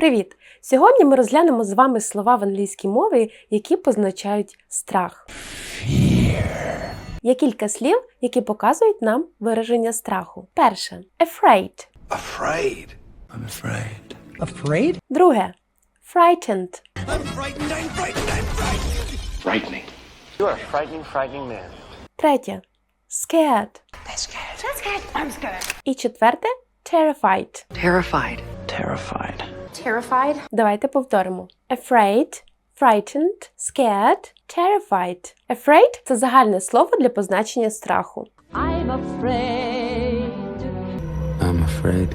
Привіт! Сьогодні ми розглянемо з вами слова в англійській мові, які позначають страх. Є кілька слів, які показують нам вираження страху. Перше afraid. Afraid. I'm afraid. Afraid? Друге frightened. I'm frightened. I'm frightened. I'm frightened. Frightening. You are a frightening, frightening man. Третє scared. scared. I'm scared. I'm scared. І четверте terrified. Terrified. Terrified. Terrified, Давайте повторимо: afraid, frightened, scared, terrified. Afraid – це загальне слово для позначення страху. I'm afraid. I'm afraid.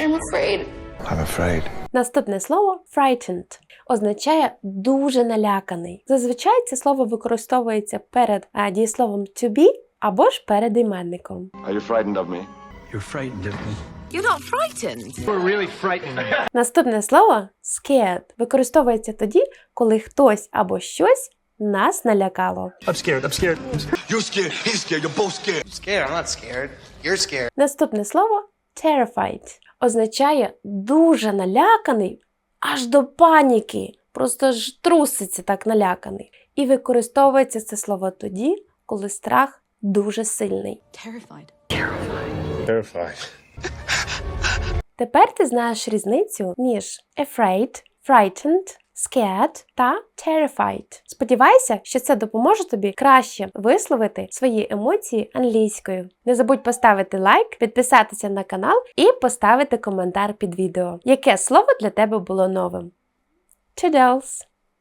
I'm afraid. I'm afraid. Наступне слово frightened означає дуже наляканий. Зазвичай це слово використовується перед а, дієсловом to be або ж перед іменником. Are you frightened of me? You're frightened of me. You're not frightened. Are really frightening me. Наступне слово scared використовується тоді, коли хтось або щось нас налякало. I'm scared. I'm scared. You're scared. He's scared. You're both scared. scared. I'm not scared. You're scared. Наступне слово terrified означає дуже наляканий аж до паніки. Просто ж труситься так наляканий. І використовується це слово тоді, коли страх дуже сильний. Terrified. Terrified. Тепер ти знаєш різницю між afraid, frightened, scared та terrified. Сподівайся, що це допоможе тобі краще висловити свої емоції англійською. Не забудь поставити лайк, підписатися на канал і поставити коментар під відео. Яке слово для тебе було новим? Toodles!